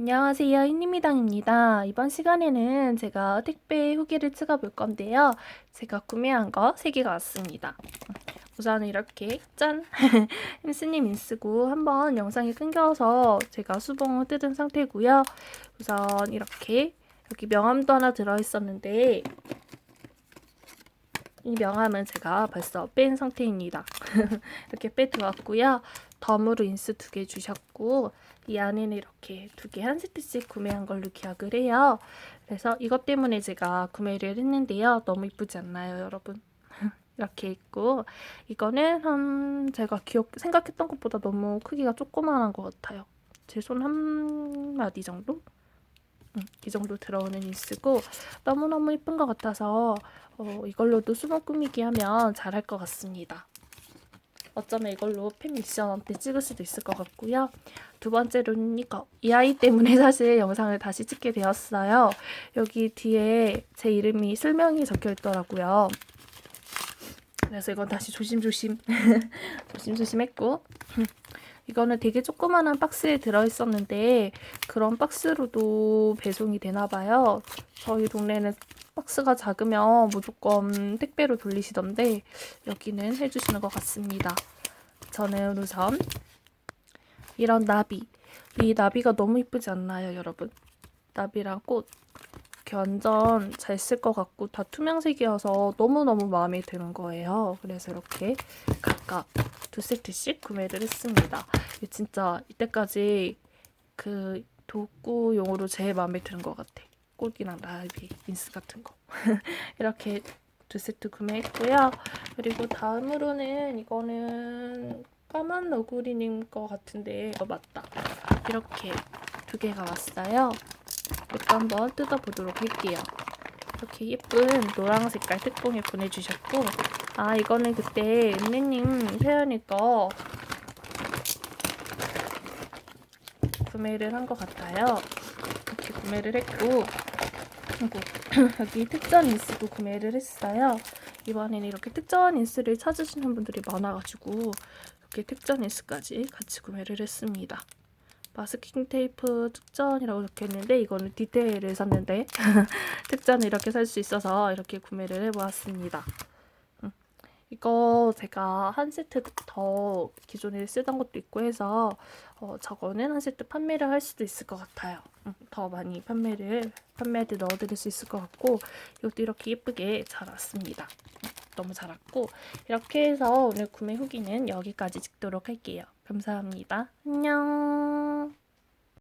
안녕하세요. 흰님미당입니다. 이번 시간에는 제가 택배 후기를 찍어볼 건데요. 제가 구매한 거 3개가 왔습니다. 우선 이렇게 짠! 햄스님 인쓰고 한번 영상이 끊겨서 제가 수봉을 뜯은 상태고요. 우선 이렇게 여기 명함도 하나 들어있었는데 이 명함은 제가 벌써 뺀 상태입니다. 이렇게 빼두었고요. 덤으로 인스 두 개 주셨고 이 안에는 이렇게 두 개 한 세트씩 구매한 걸로 기억을 해요. 그래서 이것 때문에 제가 구매를 했는데요. 너무 이쁘지 않나요, 여러분? 이렇게 있고 이거는 한 제가 기억 생각했던 것보다 너무 크기가 조그만한 것 같아요. 제 손 한 마디 정도? 음, 이 정도 들어오는 인스고 너무너무 이쁜 것 같아서 어, 이걸로도 수분 꾸미기 하면 잘할 것 같습니다. 어쩌면 이걸로 팬 미션 때 찍을 수도 있을 것 같고요. 두 번째로는 이거. 이 아이 때문에 사실 영상을 다시 찍게 되었어요. 여기 뒤에 제 이름이 실명이 적혀 있더라고요. 그래서 이건 다시 조심조심 조심조심 했고 이거는 되게 조그만한 박스에 들어있었는데 그런 박스로도 배송이 되나 봐요. 저희 동네는 박스가 작으면 무조건 택배로 돌리시던데 여기는 해주시는 것 같습니다. 저는 우선 이런 나비 이 나비가 너무 이쁘지 않나요 여러분? 나비랑 꽃 이렇게 완전 잘 쓸 것 같고 다 투명색이어서 너무너무 마음에 드는 거예요. 그래서 이렇게 각각 두 세트씩 구매를 했습니다. 진짜 이때까지 그 도구용으로 제일 마음에 드는 것 같아. 꽃이랑 나비, 인스 같은 거. 이렇게 두 세트 구매했고요. 그리고 다음으로는 이거는 까만 너구리님 거 같은데 어 맞다. 이렇게 두 개가 왔어요. 이것도 한번 뜯어보도록 할게요. 이렇게 예쁜 노랑 색깔 특봉에 보내주셨고 아 이거는 그때 은혜님 세연이 거 구매를 한 것 같아요. 이렇게 구매를 했고 그리고 여기 특전 인스도 구매를 했어요. 이번에는 이렇게 특전 인스를 찾으시는 분들이 많아가지고 이렇게 특전 인스까지 같이 구매를 했습니다. 마스킹 테이프 특전이라고 적혀있는데 이거는 디테일을 샀는데 특전을 이렇게 살 수 있어서 이렇게 구매를 해보았습니다. 음, 이거 제가 한 세트 더 기존에 쓰던 것도 있고 해서 어, 저거는 한 세트 판매를 할 수도 있을 것 같아요. 음, 더 많이 판매를 판매할 때 넣어드릴 수 있을 것 같고 이것도 이렇게 예쁘게 잘 왔습니다. 음, 너무 잘 왔고 이렇게 해서 오늘 구매 후기는 여기까지 찍도록 할게요. 감사합니다. 안녕.